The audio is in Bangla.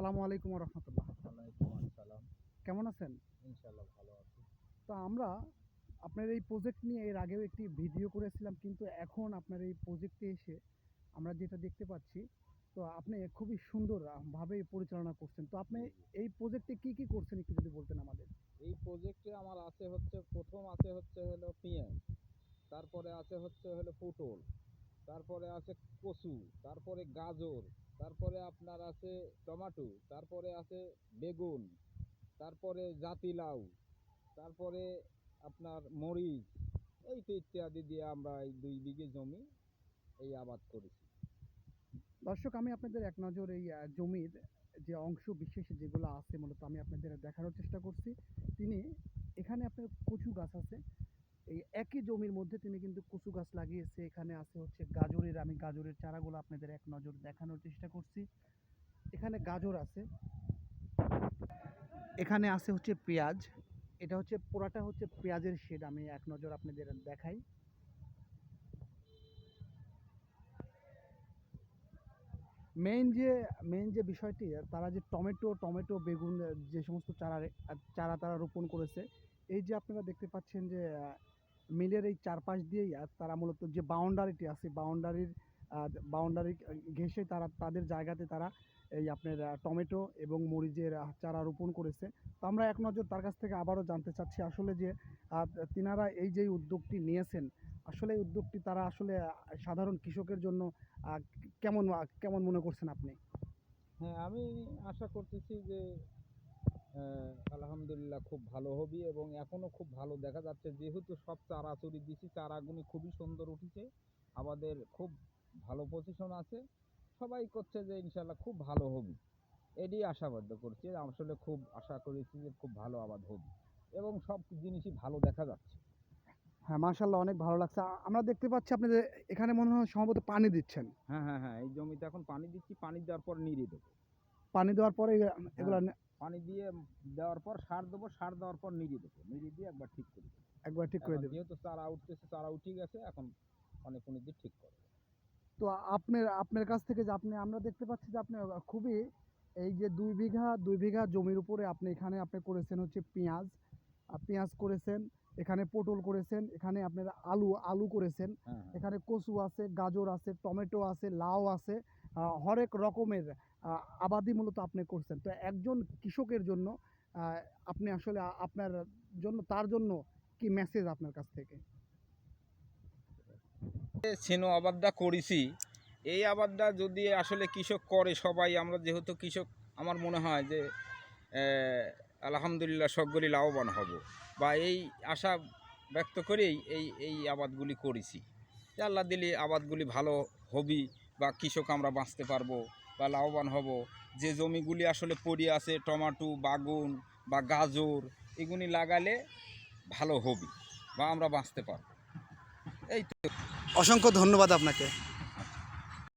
আসসালামু আলাইকুম রহমতুল্লাহ আসসালাম। কেমন আছেন? ইনশাল্লাহ ভালো আছি। তো আমরা আপনার এই প্রজেক্ট নিয়ে এর আগেও একটি ভিডিও করেছিলাম কিন্তু এখন আপনার এই প্রজেক্টে এসে আমরা যেটা দেখতে পাচ্ছি তো আপনি খুবই সুন্দর আহ, ভাবে পরিচালনা করছেন। তো আপনি এই প্রজেক্টে কি কি করছেন একটু যদি বলতেন আমাদের? এই প্রজেক্টে আমার আছে হচ্ছে প্রথম আছে হচ্ছে হলো পেঁয়াজ তারপরে আছে হচ্ছে হলো পটল তারপরে আছে কচু, তারপরে গাজর, তারপরে আপনার আছে টমেটো, তারপরে আছে বেগুন, তারপরে জাতিলাউ, তারপরে আপনার মরিচ, এই তো ইত্যাদি দিয়ে আমরা এই দুই বিঘে জমি এই আবাদ করেছি। দর্শক, আমি আপনাদের এক নজর এই জমির যে অংশ বিশেষ যেগুলো আছে, মূলত আমি আপনাদের দেখানোর চেষ্টা করছি। তিনি এখানে আপনার কচু গাছ আছে। এই একই জমির মধ্যে তিনি কিন্তু কচু গাছ লাগিয়েছে। এখানে আছে হচ্ছে গাজরের, আমি গাজরের চারাগুলো আপনাদের এক নজর দেখানোর চেষ্টা করছি। এখানে গাজর আছে। এখানে আছে হচ্ছে পেঁয়াজ। এটা হচ্ছে পোড়াটা হচ্ছে পেঁয়াজের শেড, আমি এক নজর আপনাদের দেখাই। মেইন যে মেইন যে বিষয়টি, তারা যে টমেটো টমেটো, বেগুন, যে সমস্ত চারা চারা তারা রোপণ করেছে, এই যে আপনারা দেখতে পাচ্ছেন যে মিলের এই চারপাশ দিয়েই তারা মূলত যে বাউন্ডারিটি আছে বাউন্ডারির বাউন্ডারি ঘেঁষে তারা, তাদের জায়গাতে তারা এই আপনার টমেটো এবং মরিচের চারা রোপণ করেছে। তো আমরা এক নজর তার কাছ থেকে আবারও জানতে চাচ্ছি আসলে যে তিনারা এই যে উদ্যোগটি নিয়েছেন, আসলে এই উদ্যোগটি তারা আসলে সাধারণ কৃষকের জন্য কেমন কেমন মনে করছেন আপনি? হ্যাঁ আমি আশা করতেছি যে আলহামদুলিল্লাহ খুব ভালো হবে এবং এখনও খুব ভালো দেখা যাচ্ছে। যেহেতু সব চারা চুরি দিছি চারাগুলি খুবই সুন্দর উঠেছে। আমাদের খুব ভালো পজিশন আছে। সবাই করছে যে ইনশাল্লাহ খুব ভালো হবে। এটি আশাবাদ্য করছি। আসলে খুব আশা করেছি যে খুব ভালো আবাদ হবে এবং সব জিনিসই ভালো দেখা যাচ্ছে। হ্যাঁ মার্শাল্লাহ অনেক ভালো লাগছে। আমরা দেখতে পাচ্ছি আপনাদের এখানে মনে হয় সম্ভবত পানি দিচ্ছেন। হ্যাঁ হ্যাঁ হ্যাঁ এই জমিতে এখন পানি দিচ্ছি। পানি দেওয়ার পর নিড়ে দেবো। পানি দেওয়ার পরে এগুলা- নে- পানি দিয়ে দেওয়ার পর সার দেবো সার দেওয়ার পর নিড়ে দেবো। নিড়ে দিয়ে একবার ঠিক করে দেবো। একবার ঠিক করে দেবেন যেহেতু চারা উঠতেছে চারা উঠে গেছে এখন অনেক উনি দিয়ে ঠিক করে তো আপনার আপনার কাছ থেকে যে আপনি আমরা দেখতে পাচ্ছি যে আপনি খুবই এই যে দুই বিঘা দুই বিঘা জমির উপরে আপনি এখানে আপনি করেছেন হচ্ছে পেঁয়াজ। পেঁয়াজ করেছেন এখানে পটল করেছেন এখানে আপনার আলু আলু করেছেন। হ্যাঁ হ্যাঁ। এখানে কচু আছে গাজর আছে টমেটো আছে লাউ আছে। হরেক রকমের আবাদি মূলত আপনি করছেন। তো একজন কৃষকের জন্য আপনি আসলে আপনার জন্য, তার জন্য কি মেসেজ আপনার কাছ থেকে? ছেনো আবাদটা করেছি, এই আবাদটা যদি আসলে কৃষক করে সবাই, আমরা যেহেতু কৃষক, আমার মনে হয় যে আলহামদুলিল্লাহ সকলই লাভবান হব। বা এই আশা ব্যক্ত করেই এই এই আবাদগুলি করেছি। আল্লাহ দিলে আবাদগুলি ভালো হবি বা কৃষক আমরা বাঁচতে পারব বা লাভবান হব। যে জমিগুলি আসলে পড়ে আছে, টমাটো, বাগুন বা গাজর এগুলি লাগালে ভালো হবে বা আমরা বাঁচতে পারব। এই তো। অসংখ্য ধন্যবাদ আপনাকে।